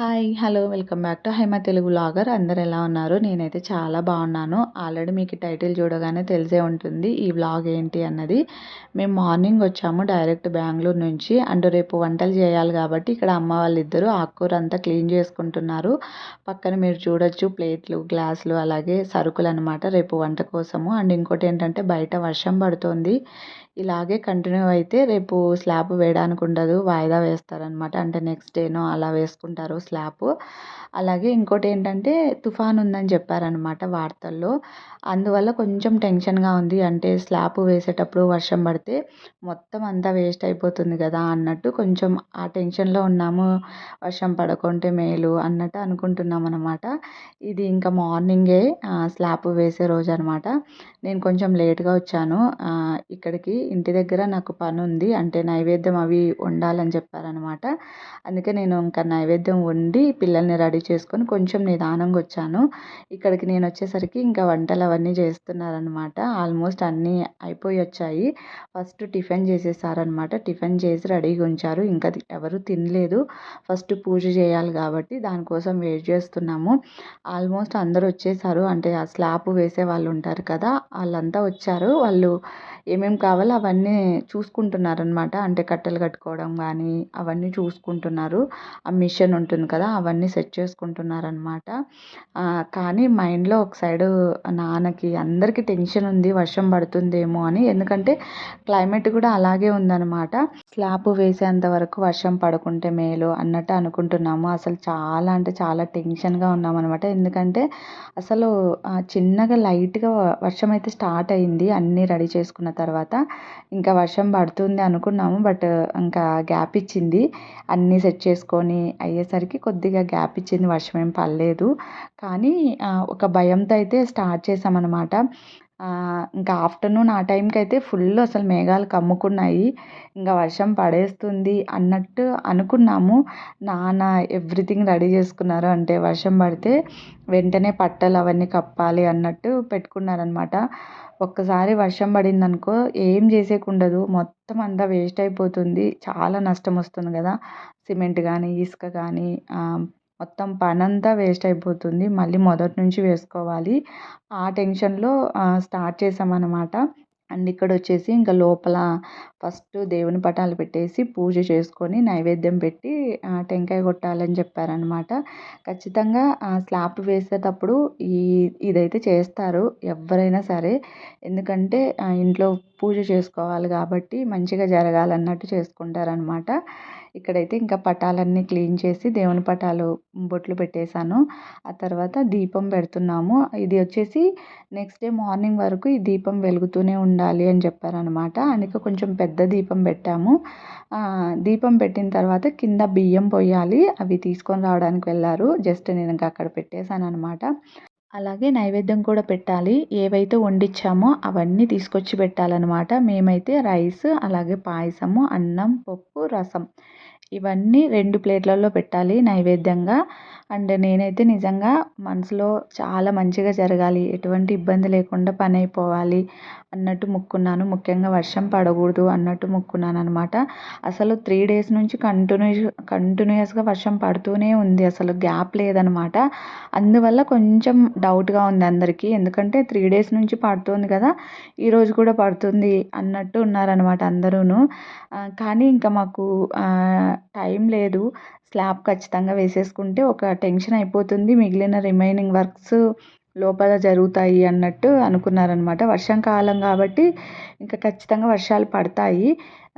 Hi hello welcome back to Haima Telugu vlogger అందరు ఎలా ఉన్నారు? నేనైతే చాలా బాగున్నాను. ఆల్రెడీ మీకు టైటిల్ చూడగానే తెలిసే ఉంటుంది ఈ వ్లాగ్ ఏంటి అన్నది. మేము మార్నింగ్ వచ్చాము డైరెక్ట్ బెంగళూరు నుంచి. అండ్ రేపు వంటలు చేయాలి కాబట్టి ఇక్కడ అమ్మ వాళ్ళిద్దరూ ఆకుకూర అంతా క్లీన్ చేసుకుంటున్నారు. పక్కన మీరు చూడొచ్చు ప్లేట్లు గ్లాసులు అలాగే సరుకులు అనమాట రేపు వంట కోసము. అండ్ ఇంకోటి ఏంటంటే బయట వర్షం పడుతుంది. ఇలాగే కంటిన్యూ అయితే రేపు స్లాబ్ వేయడానికి ఉండదు వాయిదా వేస్తారనమాట అంటే నెక్స్ట్ డేనో అలా వేసుకుంటారు. స్లాబ్. అలాగే ఇంకోటి ఏంటంటే తుఫాన్ ఉందని చెప్పారనమాట వార్తల్లో. అందువల్ల కొంచెం టెన్షన్గా ఉంది. అంటే స్లాబ్ వేసేటప్పుడు వర్షం పడితే మొత్తం అంతా వేస్ట్ అయిపోతుంది కదా అన్నట్టు కొంచెం ఆ టెన్షన్లో ఉన్నాము. వర్షం పడకుంటే మేలు అన్నట్టు అనుకుంటున్నాం అనమాట ఇది ఇంకా మార్నింగే స్లాబ్ వేసే రోజు అనమాట నేను కొంచెం లేట్గా వచ్చాను. ఇక్కడికి ఇంటి దగ్గర నాకు పని ఉంది అంటే నైవేద్యం అవి వండాలని చెప్పారనమాట అందుకే నేను ఇంకా నైవేద్యం ఉండి పిల్లల్ని రెడీ చేసుకొని కొంచెం నిదానంగా వచ్చాను. ఇక్కడికి నేను వచ్చేసరికి ఇంకా వంటలు అవన్నీ చేస్తున్నారనమాట ఆల్మోస్ట్ అన్నీ అయిపోయి వచ్చాయి. ఫస్ట్ టిఫిన్ చేసేసారనమాట టిఫిన్ చేసి రెడీగా ఉంచారు. ఇంకా ఎవరు తినలేదు. ఫస్ట్ పూజ చేయాలి కాబట్టి దానికోసం వెయిట్ చేస్తున్నాము. ఆల్మోస్ట్ అందరూ వచ్చేసారు. అంటే ఆ స్లాబ్ వేసే వాళ్ళు ఉంటారు కదా వాళ్ళంతా వచ్చారు. వాళ్ళు ఏమేమి కావాలో అవన్నీ చూసుకుంటున్నారనమాట అంటే కట్టెలు కట్టుకోవడం కానీ అవన్నీ చూసుకుంటున్నారు. ఆ మిషన్ ఉంటుంది కదా అవన్నీ సెట్ చేసుకుంటున్నారనమాట కానీ మైండ్లో ఒక సైడు నాన్నకి అందరికీ టెన్షన్ ఉంది వర్షం పడుతుందేమో అని. ఎందుకంటే క్లైమేట్ కూడా అలాగే ఉందన్నమాట. స్లాబ్ వేసేంత వరకు వర్షం పడుకుంటే మేలు అన్నట్టు అనుకుంటున్నాము. అసలు చాలా అంటే చాలా టెన్షన్గా ఉన్నామన్నమాట. ఎందుకంటే అసలు చిన్నగా లైట్గా వర్షం అయితే స్టార్ట్ అయింది అన్నీ రెడీ చేసుకున్న తర్వాత. ఇంకా వర్షం పడుతుంది అనుకున్నాము బట్ ఇంకా గ్యాప్ ఇచ్చింది. అన్నీ సెట్ చేసుకొని అయ్యేసరికి కొద్దిగా గ్యాప్ ఇచ్చింది. వర్షం ఏం పడలేదు. కానీ ఒక భయంతో అయితే స్టార్ట్ చేసామన్నమాట ఇంకా ఆఫ్టర్నూన్ ఆ టైంకి అయితే ఫుల్ అసలు మేఘాలు కమ్ముకున్నాయి. ఇంకా వర్షం పడేస్తుంది అన్నట్టు అనుకున్నాము. నాన్న ఎవ్రీథింగ్ రెడీ చేసుకున్నారు. అంటే వర్షం పడితే వెంటనే పట్టలు అవన్నీ కప్పాలి అన్నట్టు పెట్టుకున్నారనమాట ఒక్కసారి వర్షం పడిందనుకో ఏం చేసేకుండదు. మొత్తం అంతా వేస్ట్ అయిపోతుంది. చాలా నష్టం వస్తుంది కదా. సిమెంట్ కానీ ఇసుక కానీ మొత్తం పనంతా వేస్ట్ అయిపోతుంది. మళ్ళీ మొదటి నుంచి వేసుకోవాలి. ఆ టెన్షన్లో స్టార్ట్ చేసామన్నమాట. అండ్ ఇక్కడ వచ్చేసి ఇంకా లోపల ఫస్ట్ దేవుని పటాలు పెట్టేసి పూజ చేసుకొని నైవేద్యం పెట్టి టెంకాయ కొట్టాలని చెప్పారనమాట ఖచ్చితంగా స్లాబ్ వేసేటప్పుడు ఈ ఇదైతే చేస్తారు ఎవరైనా సరే. ఎందుకంటే ఇంట్లో పూజ చేసుకోవాలి కాబట్టి మంచిగా జరగాలన్నట్టు చేసుకుంటారనమాట ఇక్కడైతే ఇంకా పటాలన్నీ క్లీన్ చేసి దేవుని పటాలు బొట్లు పెట్టేశాను. ఆ తర్వాత దీపం పెడుతున్నాము. ఇది వచ్చేసి నెక్స్ట్ డే మార్నింగ్ వరకు ఈ దీపం వెలుగుతూనే ఉండాలి అని చెప్పారనమాట అందుకే కొంచెం పెద్ద దీపం పెట్టాము. దీపం పెట్టిన తర్వాత కింద బియ్యం పోయాలి. అవి తీసుకొని రావడానికి వెళ్ళారు. జస్ట్ నేను ఇంకా అక్కడ పెట్టేశాను అనమాట అలాగే నైవేద్యం కూడా పెట్టాలి. ఏవైతే వండించామో అవన్నీ తీసుకొచ్చి పెట్టాలన్నమాట. మేమైతే రైస్ అలాగే పాయసము అన్నం పప్పు రసం ఇవన్నీ రెండు ప్లేట్లలో పెట్టాలి నైవేద్యంగా. అండ్ నేనైతే నిజంగా మనసులో చాలా మంచిగా జరగాలి. ఎటువంటి ఇబ్బంది లేకుండా పని అయిపోవాలి. అన్నట్టు మొక్కున్నాను. ముఖ్యంగా వర్షం పడకూడదు అన్నట్టు మొక్కున్నాను అనమాట అసలు త్రీ డేస్ నుంచి కంటిన్యూస్ కంటిన్యూస్గా వర్షం పడుతూనే ఉంది. అసలు గ్యాప్ లేదనమాట అందువల్ల కొంచెం డౌట్గా ఉంది అందరికీ. ఎందుకంటే త్రీ డేస్ నుంచి పడుతుంది కదా ఈరోజు కూడా పడుతుంది అన్నట్టు ఉన్నారనమాట అందరూ కానీ ఇంకా మాకు టైం లేదు. స్లాబ్ ఖచ్చితంగా వేసేసుకుంటే ఒక టెన్షన్ అయిపోతుంది. మిగిలిన రిమైనింగ్ వర్క్స్ లోపల జరుగుతాయి అన్నట్టు అనుకున్నారనమాట వర్షాకాలం కాబట్టి ఇంకా ఖచ్చితంగా వర్షాలు పడతాయి.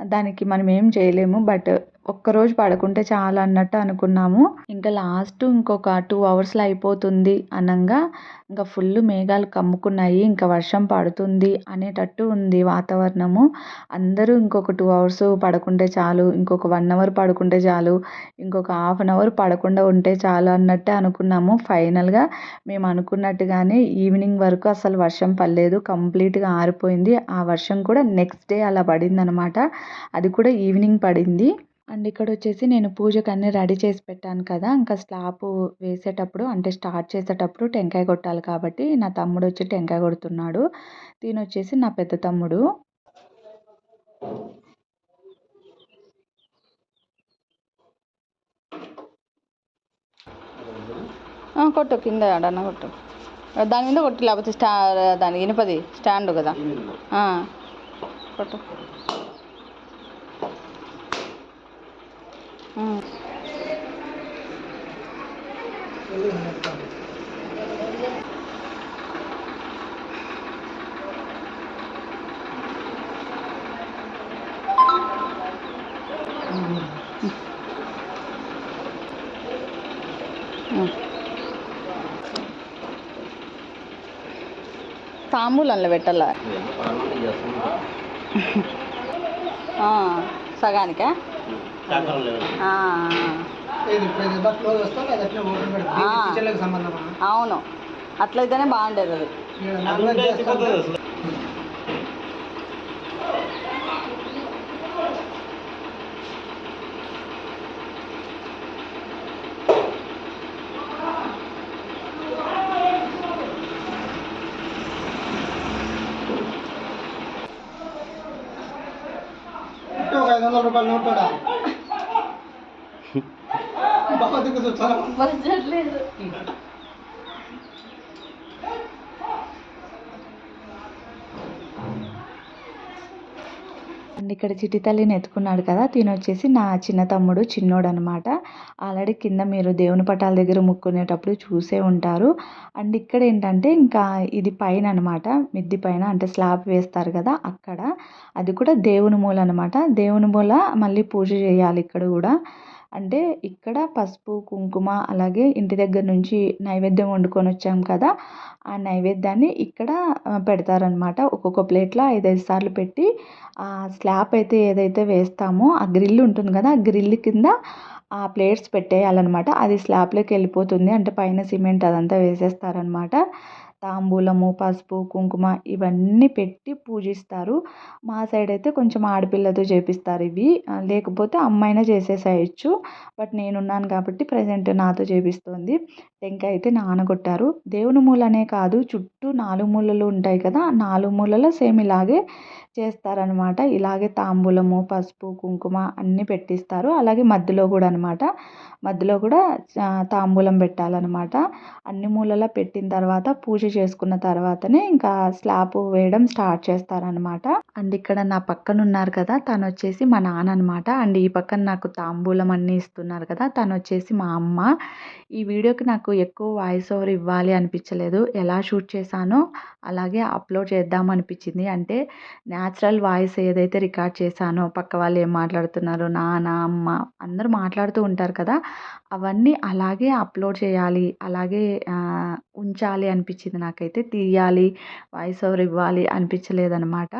దానికి మనం ఏం చేయలేము. బట్ ఒక్కరోజు పడుకుంటే చాలు అన్నట్టు అనుకున్నాము. ఇంకా లాస్ట్ ఇంకొక టూ అవర్స్లో అయిపోతుంది అనగా ఇంకా ఫుల్ మేఘాలు కమ్ముకున్నాయి ఇంకా వర్షం పడుతుంది అనేటట్టు ఉంది వాతావరణము. అందరూ ఇంకొక టూ అవర్స్ పడుకుంటే చాలు ఇంకొక వన్ అవర్ పడుకుంటే చాలు ఇంకొక హాఫ్ అన్ అవర్ పడకుండా ఉంటే చాలు అన్నట్టే అనుకున్నాము. ఫైనల్గా మేము అనుకున్నట్టుగానే ఈవినింగ్ వరకు అసలు వర్షం పడలేదు కంప్లీట్గా ఆరిపోయింది. ఆ వర్షం కూడా నెక్స్ట్ డే అలా పడింది అనమాట అది కూడా ఈవినింగ్ పడింది. అండ్ ఇక్కడ వచ్చేసి నేను పూజకు అన్నీ రెడీ చేసి పెట్టాను కదా! ఇంకా స్లాబ్ వేసేటప్పుడు అంటే స్టార్ట్ చేసేటప్పుడు టెంకాయ కొట్టాలి కాబట్టి నా తమ్ముడు వచ్చి టెంకాయ కొడుతున్నాడు. దీని వచ్చేసి నా పెద్ద తమ్ముడు. ఆ, కొట్టు కింద ఆడన్న కొట్టు. దాని మీద కొట్టు లేకపోతే స్టా దాని ఇనుపది స్టాండ్ కదా? ఆ, కొట్టు ఉమ్. ఉమ్. తాంబూలంలో పెట్టాలా ఆ, సగానికా ఆ, ఇది ఇప్పుడు ఇది బస్ క్లోజ్ వస్తే అది అట్లనే ఓపెన్ పెడతాం ఆ. దీనికి కిచెన్లకు సంబంధమా? అవును. అట్లయితేనే బాగుండేది అది ఈడ నాన్ వెజ్ చేస్తాం ఇటు ఒక ఐదు వందల రూపాయల నోట్ కూడా బాగా దిగుతుంది ఇక్కడ చిట్టి తల్లిని ఎత్తుకున్నాడు కదా తినొచ్చేసి నా చిన్న తమ్ముడు చిన్నోడు అనమాట ఆల్రెడీ కింద మీరు దేవుని పటాల దగ్గర ముక్కునేటప్పుడు చూసే ఉంటారు. అండ్ ఇక్కడ ఏంటంటే ఇంకా ఇది పైన అనమాట మిద్ది పైన అంటే స్లాబ్ వేస్తారు కదా అక్కడ. అది కూడా దేవుని మూల అనమాట. దేవుని మూల మళ్ళీ పూజ చేయాలి ఇక్కడ కూడా. అంటే ఇక్కడ పసుపు కుంకుమ అలాగే ఇంటి దగ్గర నుంచి నైవేద్యం వండుకొని వచ్చాం కదా ఆ నైవేద్యాన్ని ఇక్కడ పెడతారనమాట ఒక్కొక్క ప్లేట్లో ఐదైదు సార్లు పెట్టి ఆ స్లాబ్ అయితే ఏదైతే వేస్తామో ఆ గ్రిల్ ఉంటుంది కదా ఆ గ్రిల్ కింద ఆ ప్లేట్స్ పెట్టేయాలన్నమాట. అది స్లాబ్లోకి వెళ్ళిపోతుంది. అంటే పైన సిమెంట్ అదంతా వేసేస్తారనమాట తాంబూలము పసుపు కుంకుమ ఇవన్నీ పెట్టి పూజిస్తారు. మా సైడ్ అయితే కొంచెం ఆడపిల్లతో చేపిస్తారు ఇవి. లేకపోతే అమ్మాయినా చేసేసేయచ్చు. బట్ నేనున్నాను కాబట్టి ప్రజెంట్ నాతో చేపిస్తుంది. టెంకాయ అయితే నానగొట్టారు. దేవుని మూలనే కాదు చుట్టూ నాలుగు మూలలు ఉంటాయి కదా నాలుగు మూలలో సేమ్ ఇలాగే చేస్తారనమాట. ఇలాగే తాంబూలము పసుపు కుంకుమ అన్నీ పెట్టిస్తారు. అలాగే మధ్యలో కూడా అనమాట. మధ్యలో కూడా తాంబూలం పెట్టాలన్నమాట. అన్ని మూలలా పెట్టిన తర్వాత పూజ చేసుకున్న తర్వాతనే ఇంకా స్లాబ్ వేయడం స్టార్ట్ చేస్తారనమాట అండ్ ఇక్కడ నా పక్కన ఉన్నారు కదా తను వచ్చేసి మా నాన్న అనమాట అండ్ ఈ పక్కన నాకు తాంబూలం అన్నీ ఇస్తున్నారు కదా తను వచ్చేసి మా అమ్మ. ఈ వీడియోకి నాకు ఎక్కువ వాయిస్ ఓవర్ ఇవ్వాలి అనిపించలేదు. ఎలా షూట్ చేశానో అలాగే అప్లోడ్ చేద్దాం అనిపించింది. అంటే న్యాచురల్ వాయిస్ ఏదైతే రికార్డ్ చేశానో పక్క వాళ్ళు ఏం మాట్లాడుతున్నారు నాన్న అమ్మ అందరూ మాట్లాడుతూ ఉంటారు కదా అవన్నీ అలాగే అప్లోడ్ చేయాలి. అలాగే ఉంచాలి అనిపించింది నాకైతే. తీయాలి వాయిస్ ఓవర్ ఇవ్వాలి అనిపించలేదన్నమాట.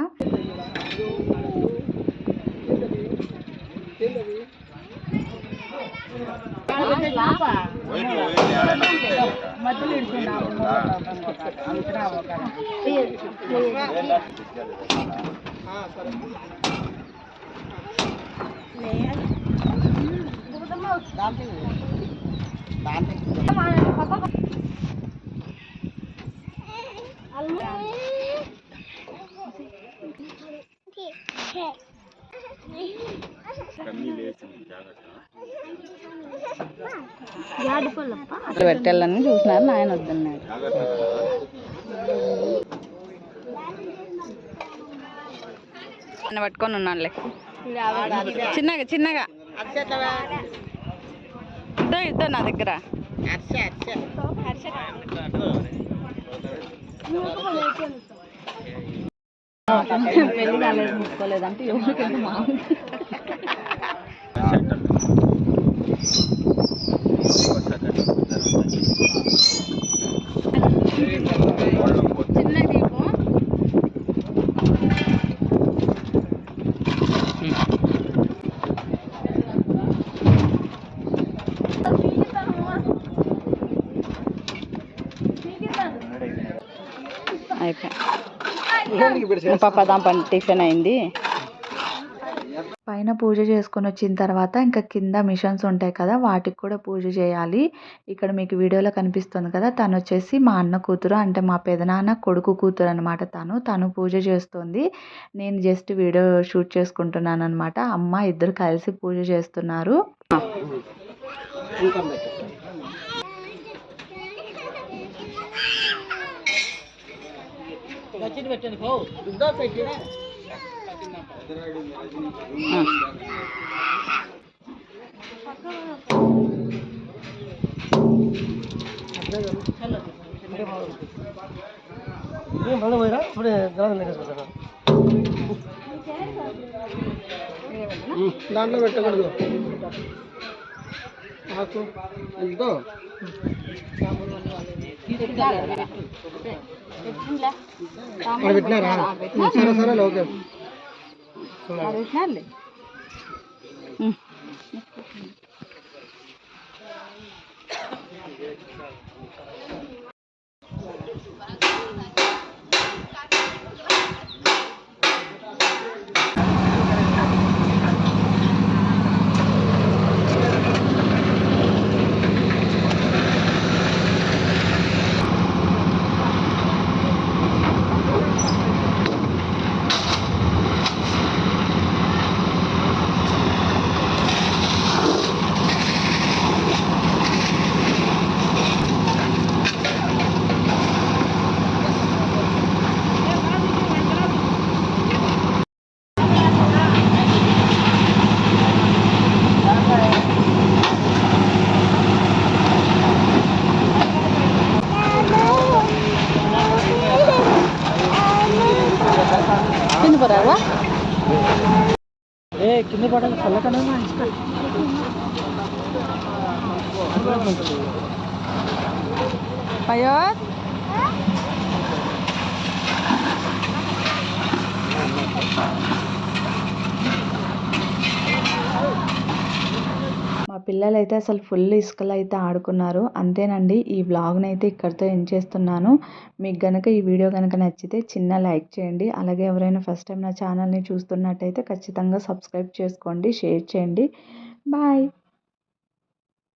అట్లా పెట్టాలని చూసినారు నాయన వద్దన్నాడు. ఆయన పట్టుకొని ఉన్నానులే. చిన్నగా చిన్నగా. ఇద్దో ఇద్దో నా దగ్గర. పెళ్ళి కాలేదు ముట్టుకోలేదంటే ఎవరికంటే మామూలు చిన్న దీపం అయిపోయి పాప దాని టిఫిన్ అయింది. పైన పూజ చేసుకొని వచ్చిన తర్వాత ఇంకా కింద మిషన్స్ ఉంటాయి కదా వాటికి కూడా పూజ చేయాలి. ఇక్కడ మీకు వీడియోలో కనిపిస్తుంది కదా తను వచ్చేసి మా అన్న కూతురు అంటే మా పెదనాన్న కొడుకు కూతురు అనమాట తను. తను పూజ చేస్తుంది. నేను జస్ట్ వీడియో షూట్ చేసుకుంటున్నాను అనమాట అమ్మ ఇద్దరు కలిసి పూజ చేస్తున్నారు. మళ్ళీ పోయిరా? ఇప్పుడు గ్రామం లెక్కేసుకుంటాను దాంట్లో పెట్టకూడదు. ఆకు ఎంతో అక్కడ పెట్టినారా సరే సరే ఓకే ఏ చల్లకనే ఇష్టం. అయ్యో మా పిల్లలైతే అసలు ఫుల్ ఇసుకలో అయితే ఆడుకున్నారు. అంతేనండి ఈ వ్లాగ్ని అయితే ఇక్కడితో ఎండ్ చేస్తున్నాను. మీకు గనక ఈ వీడియో కనుక నచ్చితే చిన్న లైక్ చేయండి. అలాగే ఎవరైనా ఫస్ట్ టైం నా ఛానల్ని చూస్తున్నట్టయితే ఖచ్చితంగా సబ్స్క్రైబ్ చేసుకోండి షేర్ చేయండి. బాయ్.